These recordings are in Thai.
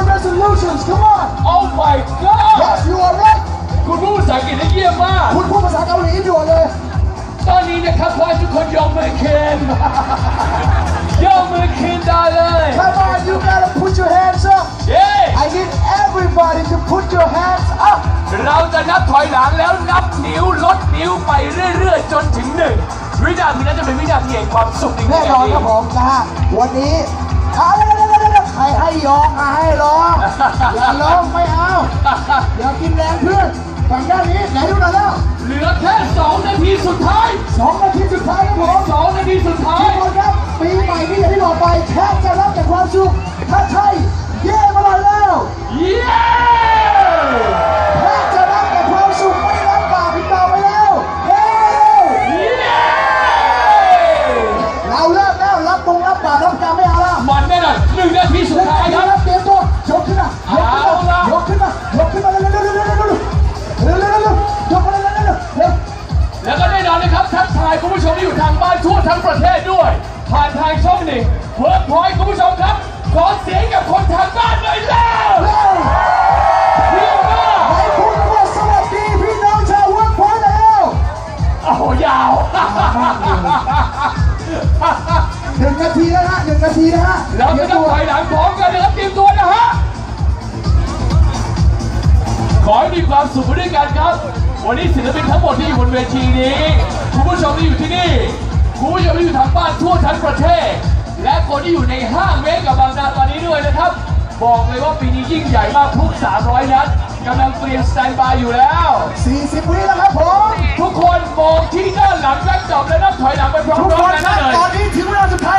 Year resolutions. Come on. Oh my god Yes, you are right. คุณพูดภาษาอังกฤษได้เยี่ยมมาก คุณพูดภาษาเกาหลีด่วนเลย ตอนนี้นะครับขอให้ทุกคนยกมือขึ้นยกมือขึ้นได้เลย Come on, you gotta put your hands up. เย้ I need everybody to put your hands up. เราจะนับถอยหลังแล้วนับนิ้วลดนิ้วไปเรื่อยๆ จนถึงหนึ่งวินาทีนั้นจะเป็นวินาทีแห่งความสุขจริงๆแน่นอนครับผมนะฮะวันนี้อ่าเดี๋ องอย่าร้องไม่เอา อย่ากินแรงเพื่อนฝั่งด้านนี้ไหนดูหน่อยแล้วเหลือแค่สองนาทีสุดท้ายสองนาทีสุดท้ายครับผมสองนาทีสุดท้าทุยกคนครับปีใหม่นี้อย่างที่บอกไปแทบจะรับแต่ความสุขถ้าใช่เย่มาหน่อยแล้วเย้แทบจะรับแต่ความสุขไม่รับบาปอีกต่อไปแล้วเย้เย้เราเลิกแล้วรับตรงรับบาปรับกรรมไม่เอาแล้วมันแน่นอนหนึ่งนาทีสุดเดี๋ยวท้ายครับ ที่อยู่ทางบ้านทั่วทั้งประเทศด้วย ผ่านทางช่องหนึ่งเวิร์กพอยต์คุณผู้ชมครับ ขอเสียงกับคนทางบ้านหน่อยแล้วเร็วเยี่ยมมากไหนพูดว่าสวัสดีพี่น้องชาวเวิร์กพอยต์แล้วโอ้โหยาวหนึ่งนาทีแล้วฮะหนึ่งนาทีนะฮะเราจะต้องถอยหลังพร้อมกันนะครับเตรียมตัวนะฮะขอให้มีความสุขไปด้วยกันครับ วันนี้ศิลปินทั้งหมดที่อยู่บนเวทีนี้ คุณผู้ชมที่อยู่ที่นี่คุณผู้ชมที่อยู่ทางบ้านทั่วทั้งประเทศ และคนที่อยู่ในห้างเมกกับบางนาตอนนี้ด้วยนะครับ บอกเลยว่าปีนี้ยิ่งใหญ่มากพลุก 300 นัดกำลังเตรียมสแตนบายอยู่แล้ว 40 วิแล้วครับผม ทุกคนมองที่ด้านหลังแบ็คดรอปและนับถอยหลังไปพร้อทุกคมนๆกันนะได้เลย ตอนนี้ถึงเวลาสุดท้าย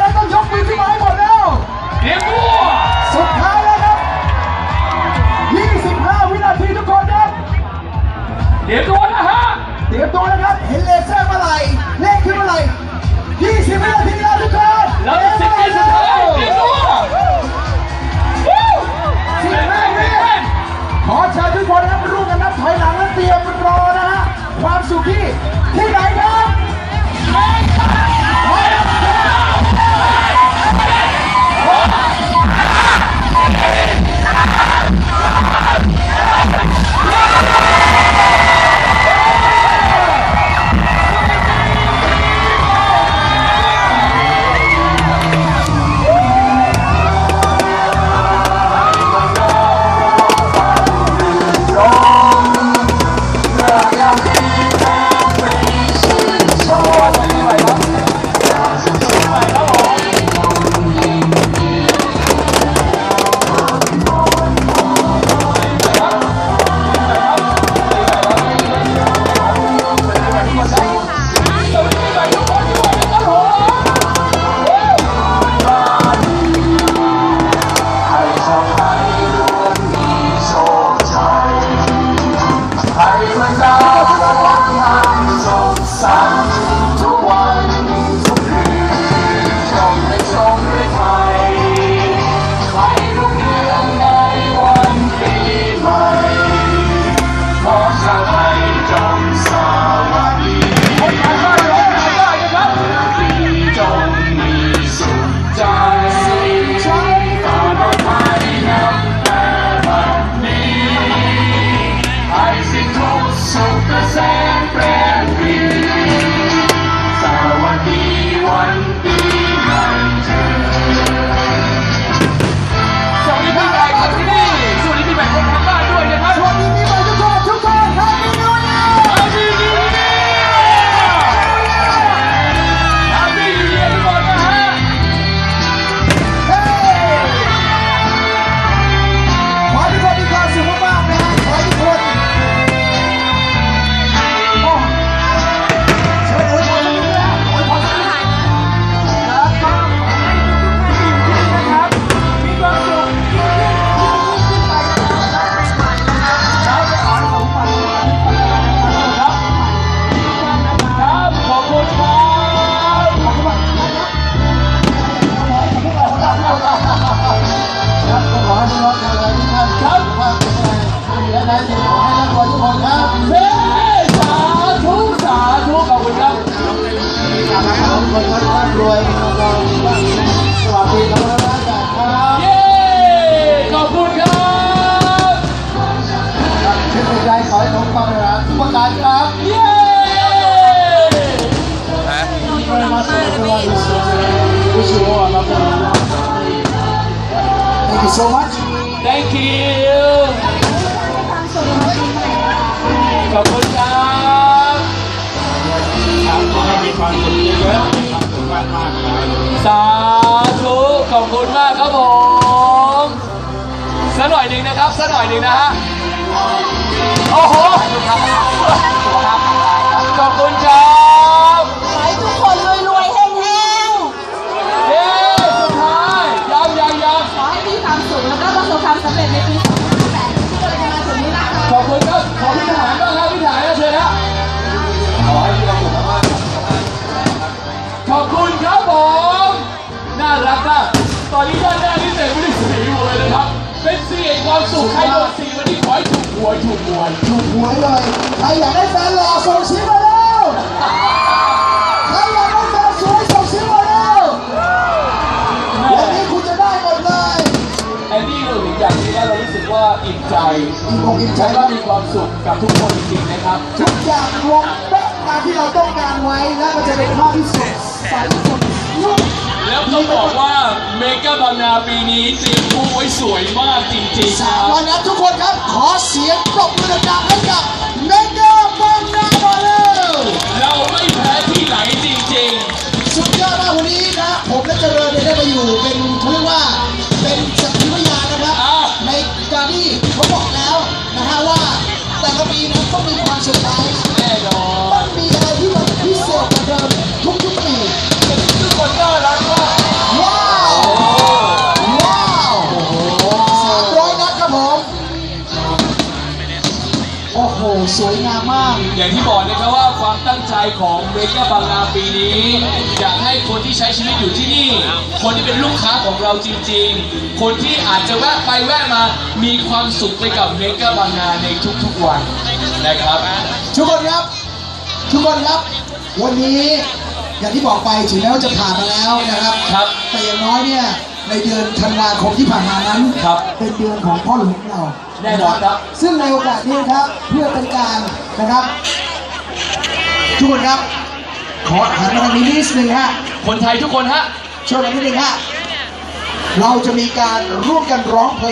านครับ เย้ฮะวิชิวะครับ Thank you so much Thank you ขอบคุณครับคุณขมีคุณวามคุณขอบคุเขอบคุะสาคุณขอบคุณมากครับคุณมสักหน่อบคุณขยหนึ่ขอบคุณรับคุณขสักหน่อยหนึ่งนะฮะขอบคุณมากครับขอบคุณมากครับขอบคุณมากครับขอบคุณมากครับขอบคุณมากครับขอบคุณมากครับขอบคุณมากครับขอบคุณมากครับขอบคุณมากครับขอบคุณมากครับขอบคุณมากครับขอบคุณมโห ตอนนี้ด้านหน้านี่เต็มไปด้วยสีหมดเลยนะครับ เป็นสีแห่งความสุขใครโดนสีวันนี้ขอให้ถูกหวยถูกหวยถูกหวยเลย ใครอยากได้แฟนหล่อส่งชิปมาแล้ว ใครอยากได้แฟนสวยส่งชิปมาแล้ววันนี้คุณจะได้หมดเลยแอนดี้เราเห็นอย่างนี้แล้วเรารู้สึกว่าอิ่มใจอิ่มอกอิ่มใจและก็มีความสุขกับทุกคนจริงๆนะครับ ทุกอย่างรวมเป๊ะตามที่เราต้องการไว้และมันจะเป็นภาพที่สดใสสดนุ่ม แล้วต้องบอกว่าเมกาบางนาปีนี้เตรียมคู่ไว้สวยมากจริงๆคสารัมบวันนะทุกคนครับ ขอเสียงปรบมือดังๆให้กับเมกาบางนาบอลเลยเราไม่แพ้ที่ไหนจริงสุดยอดมากวันนี้นะ ผมและเจริญเนี่ยได้มาอยู่เป็นเขาเรียกว่าเป็นสักขีพยานนะครับอ้าวในการที่เขาบอกแล้วนะฮะว่าแต่ละปีนั้นต้องมีความเซอร์ไพรส์ๆแน่น หสวยงามมาก อย่างที่บอกนะครับว่าความตั้งใจของเมกาบางนาปีนี้ อยากให้คนที่ใช้ชีวิตอยู่ที่นี่ คนที่เป็นลูกค้าของเราจริง ๆ คนที่อาจจะแวะไปแวะมา มีความสุขไปกับเมกาบางนาในทุกๆวันนะครับ ทุกคนครับ ทุกคนครับ วันนี้อย่างที่บอกไปถึงแม้ว่าจะผ่านมาแล้วนะครับ ครับ แต่อย่างน้อยเนี่ย ในเดือนธันวาคมที่ผ่านมานั้นครับเป็นเดือนของพ่อหลวงของเราแน่นอนครับ ซึ่งในโอกาสนี้ครับเพื่อเป็นการนะครับทุกคนครับ ขอหันมาทางนี้นิดนึงฮะคนไทยทุกคนฮะช่วยมานิดนึงฮะเราจะมีการร่วมกันร้องเพลง